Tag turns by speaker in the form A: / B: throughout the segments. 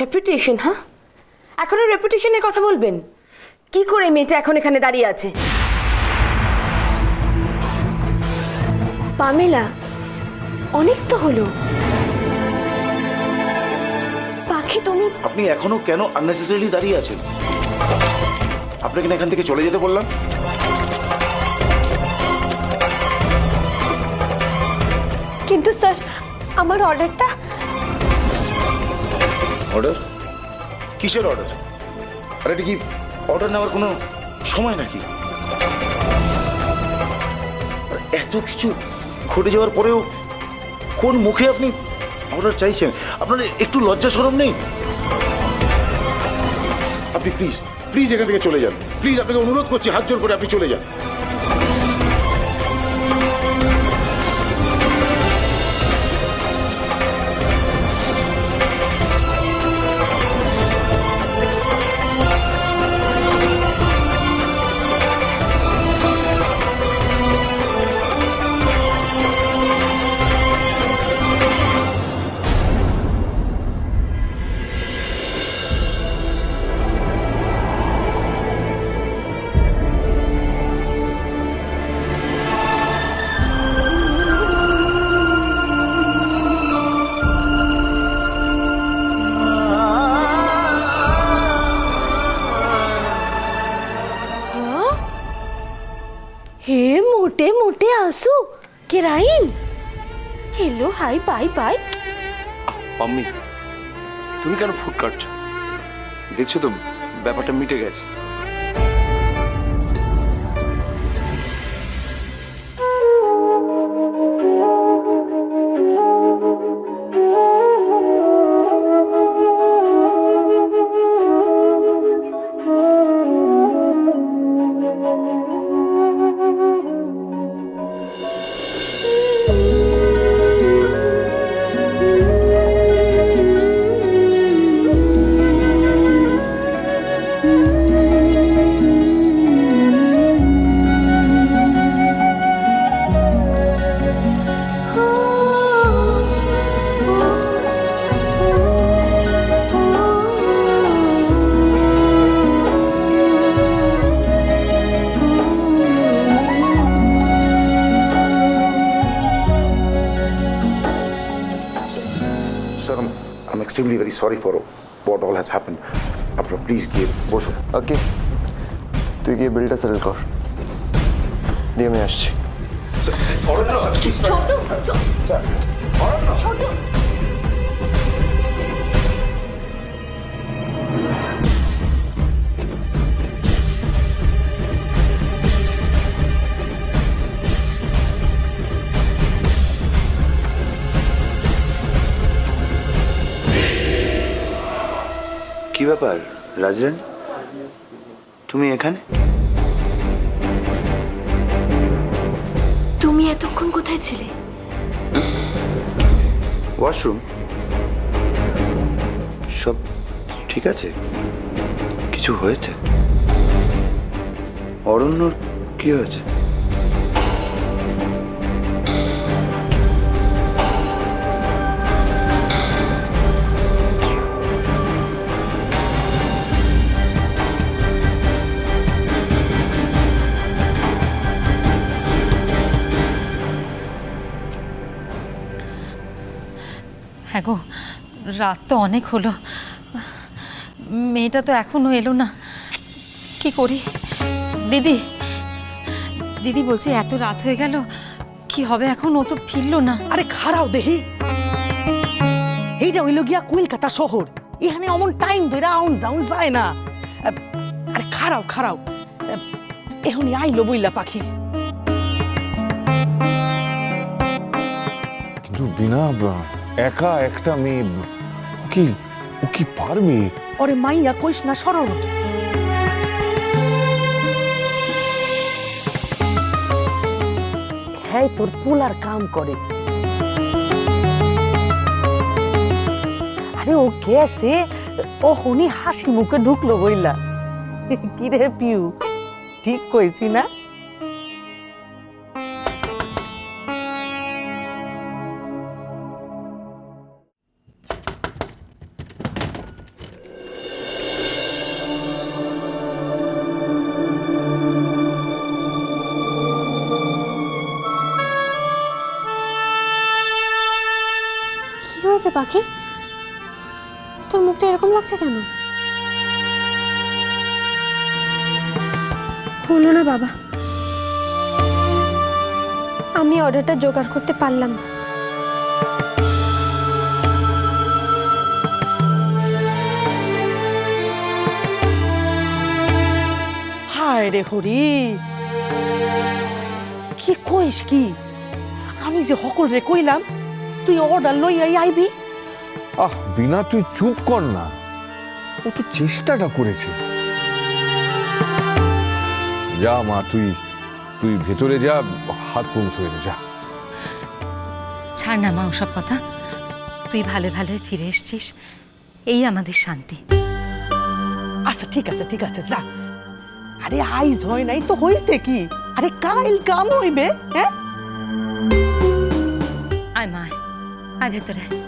A: Reputation হ্যাঁ এখনও রেপুটেশনের কথা বলবেন? কি করে মেয়েটা এখন এখানে দাঁড়িয়ে আছে?
B: পামেলা অনেক তো হলো। পাখি তুমি
C: আপনি এখনও কেন আননেসেসারিলি দাঁড়িয়ে আছেন? আপনাকে না এখান থেকে চলে যেতে বললাম?
B: কিন্তু স্যার আমার অর্ডারটা
C: অর্ডার কিসের অর্ডার আর এটা কি অর্ডার নেওয়ার কোনো সময় নাকি? এত কিছু ঘটে যাওয়ার পরেও কোন মুখে আপনি অর্ডার চাইছেন? আপনার একটু লজ্জা সরম নেই? আপনি প্লিজ প্লিজ এখান থেকে চলে যান। প্লিজ আপনাকে অনুরোধ করছি, হাত জোর করে আপনি চলে যান।
B: King hello hi bye bye
D: Pammi, তুমি কেন ফুট কাটছো? দেখছ তো, ব্যাপারটা মিটে গেছে।
C: I am extremely very sorry for what all has happen আপনারা প্লিজ গিয়ে বসুন
E: ওকে তুই গিয়ে বিলটা সেটেল কর। দিয়ে আমি আসছি।
D: কি ব্যাপার রাজরানী তুমি এখানে?
B: তুমি এতক্ষণ কোথায় ছিলে?
D: ওয়াশরুম। সব ঠিক আছে? কিছু হয়েছে? অরণ্যর কি হয়েছে?
F: রাত তো অনেক হলো। মেয়েটা তো এখনও এলো না। কি করি? দিদি দিদি বলছি এত রাত হয়ে গেল কি হবে এখন? ও তো ফিরলো না।
G: আরে খারাও দেহি। এইটা হইল গিয়া কলকাতা শহর এখানে অমন টাইম ধরে আউন যাউন যায় না। আরে খারাও খারাও এখনই আইলো বইলা পাখি।
H: কিন্তু বিনা একা একটা মেয়ে কি? ও কি পারবে?
G: ওরে মাইয়া কইস না শরৎ হ্যাঁ তোর পুলার কাম করে। আরে ও গেছে ও হুনি হাসি মুখে ঢুকলো বইলা। কি রে পিউ ঠিক কইছি না?
B: পাখি? তোর মুখটা এরকম লাগছে কেন? হলো না বাবা। আমি অর্ডারটা জোগাড় করতে পারলাম না।
G: হায় রে হরি। কি কইস কি? আমি যে সকল রে কইলাম তুই অর্ডার লইয়াই আইবি।
H: আহ বিনা তুই চুপ কর না। ও তো চেষ্টাটা করেছে। যা মা তুই তুই ভেতরে যা হাত মুখ ধুয়ে যা।
F: ছাড় না মা ওসব কথা। তুই ভালো ভালো ফিরে এসছিস। এই আমাদের শান্তি।
G: আচ্ছা ঠিক আছে ঠিক আছে যা। আরে আইজ হয় নাই তো হইছে কি? আরে কাইল কাম হইবে হ্যাঁ?
F: আয় মা আয় ভেতরে।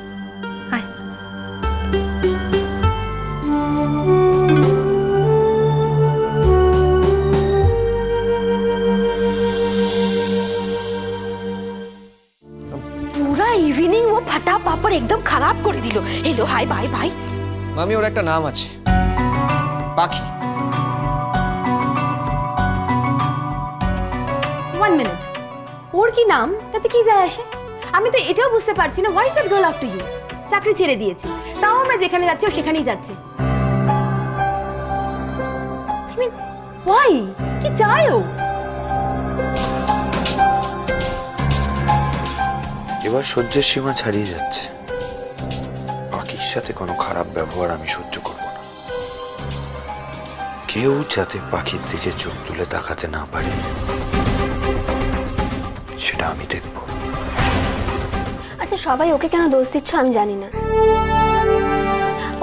B: ব্যাপার একদম খারাপ করে দিল। এলো হাই বাই বাই।
I: মামি ওর একটা নাম আছে। পাখি।
A: ওয়ান মিনিট ওর কি নাম? তাতে কি যায় আসে? আমি তো এটাও বুঝতে পারছি না why that girl after you চাকরি ছেড়ে দিয়েছি। তাও আমরা যেখানে যাচ্ছি ও সেখানেই যাচ্ছি। ওয়াই কি চায় ও?
E: এবার সহ্যের সীমা ছাড়িয়ে যাচ্ছে। সাথে কোনো খারাপ ব্যবহার আমি সহ্য করব না। কেউ যাতে পাখির দিকে চোখ তুলে তাকাতে না পারে, সেটা আমি দেখব।
B: আচ্ছা সবাই ওকে কেন দোষ দিচ্ছ আমি জানি না।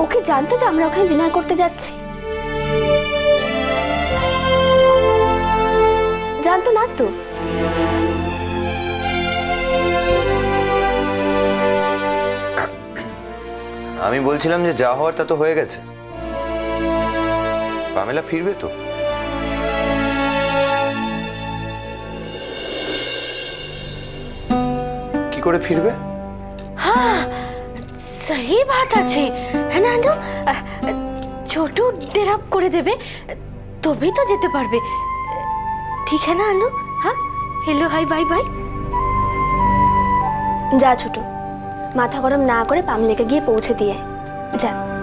B: ওকে জানতো যে আমরা ওখানে ডিনার করতে যাচ্ছি।
E: আমি বলছিলাম যে যা হওয়ার তা তো হয়ে গেছে। পামেলা ফিরবে তো? কি করে ফিরবে?
B: সহি বাত আছে। হ্যাঁ ছোটু ডেরাপ করে দেবে তবেই তো যেতে পারবে। ঠিক হ্যাঁ না আনু? হ্যাঁ? হ্যালো হাই বাই বাই যা ছোটু। মাথা গরম না করে পামলিকে গিয়ে পৌঁছে দিয়ে। যা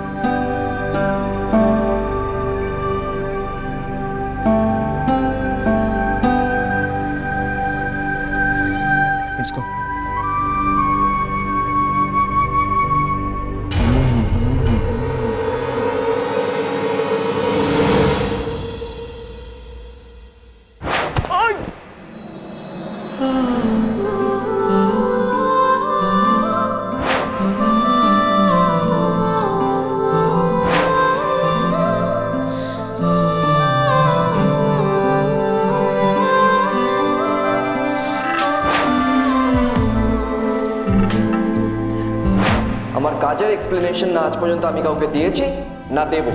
I: কাজের এক্সপ্লেনেশন না আজ পর্যন্ত আমি কাউকে দিয়েছি না দেব।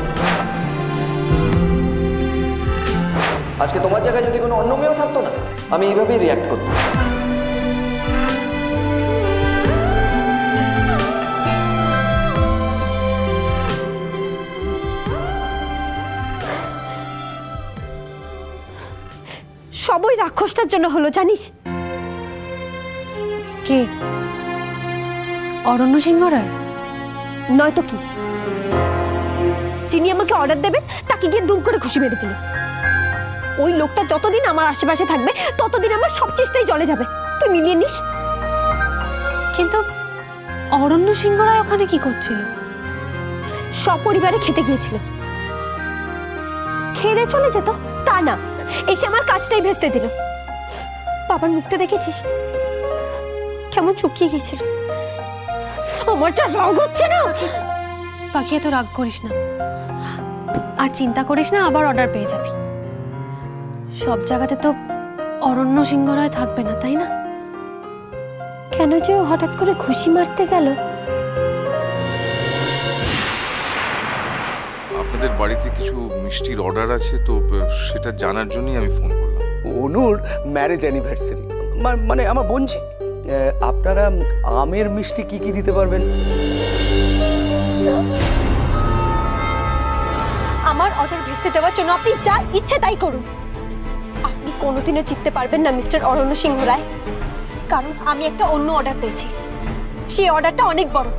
I: আজকে তোমার জায়গায় যদি কোনো অন্য মেয়েও থাকতো না আমি এইভাবেই রিয়াক্ট করতাম।
B: সবই রাক্ষসটার জন্য হলো জানিস? কে? অরণ্য সিংহ রায়? নয়তো কি? যিনি আমাকে অর্ডার দেবেন তাকে গিয়ে দুম করে খুশি মেরে দিল ওই লোকটা যতদিন আমার আশেপাশে থাকবে ততদিন আমার সব চেষ্টাই জলে যাবে। তুই মিলিয়ে নিস। কিন্তু অরণ্য সিংহ রায় ওখানে কি করছিল? সপরিবারে খেতে গিয়েছিল। খেয়ে চলে যেত তা না। এসে আমার কাজটাই ভেস্তে দিল। বাবার মুখটা দেখেছিস? কেমন শুকিয়ে গিয়েছিল। আমার যা রাগ হচ্ছে না।
J: পাখি এত রাগ করিস না। আর চিন্তা করিস না আবার অর্ডার পেয়ে যাবি। সব জায়গাতে তো অরণ্য সিংহ রায় থাকবে না তাই না?
B: কেন যে ও হঠাৎ করে খুশি মারতে গেল?
H: আপনাদের বাড়িতে কিছু মিষ্টির অর্ডার আছে তো সেটা জানার জন্যই আমি ফোন করলাম।
I: অনুর ম্যারেজ অ্যানিভার্সারি মানে আমার বোনজি
K: আহ, আপনারা আমের মিষ্টি কি কি দিতে পারবেন?
B: আমার অর্ডার ভেস্তে দেওয়ার জন্য আপনি যা ইচ্ছে তাই করুন। আপনি কোনোদিনও জিততে পারবেন না, মিস্টার অরণ্য সিংহ রায়। কারণ আমি একটা অন্য অর্ডার পেয়েছি। সেই অর্ডারটা অনেক বড়।